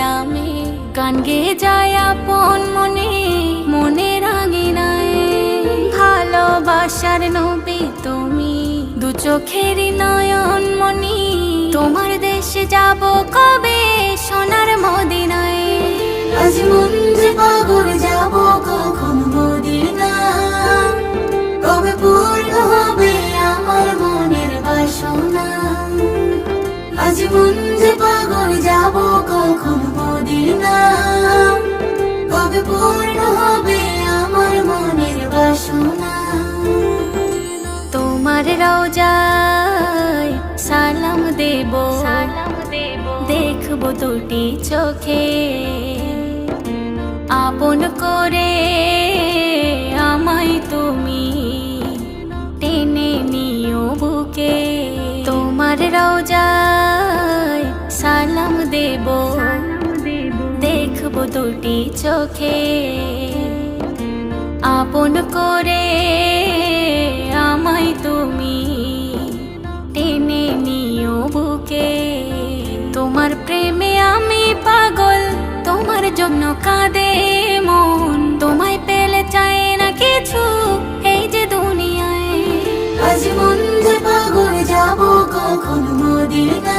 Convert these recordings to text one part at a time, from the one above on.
নামে গান গে যায় আপন মনে মনে রাঙে নাই। ভালোবাসার নবে তুমি, দু চোখের নয়ন মনি তোমার দেশে যাব কবে, সোনার মদিনায়। আজ মন যে পাগল রোজায় সালাম দেব। সালাম দেব। দেখব দুটি চোখে। আপন করে আমায় তুমি টেনে নিও বুকে। তোমার রোজায় সালাম দেব। সালাম দেব। দেখব দুটি চোখে। আপন করে তুমি টেনে নিও বুকে। তোমার প্রেমে আমি পাগল, তোমার জন্য কাঁদে মন। তোমায় পেলে চায় না কিছু এই যে দুনিয়ায়। আজ মন যে পাগল, যাব কখন মদিনা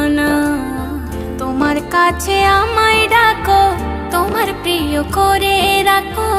কাছে আমায় ডাকো তোমার প্রিয় করে রাখো।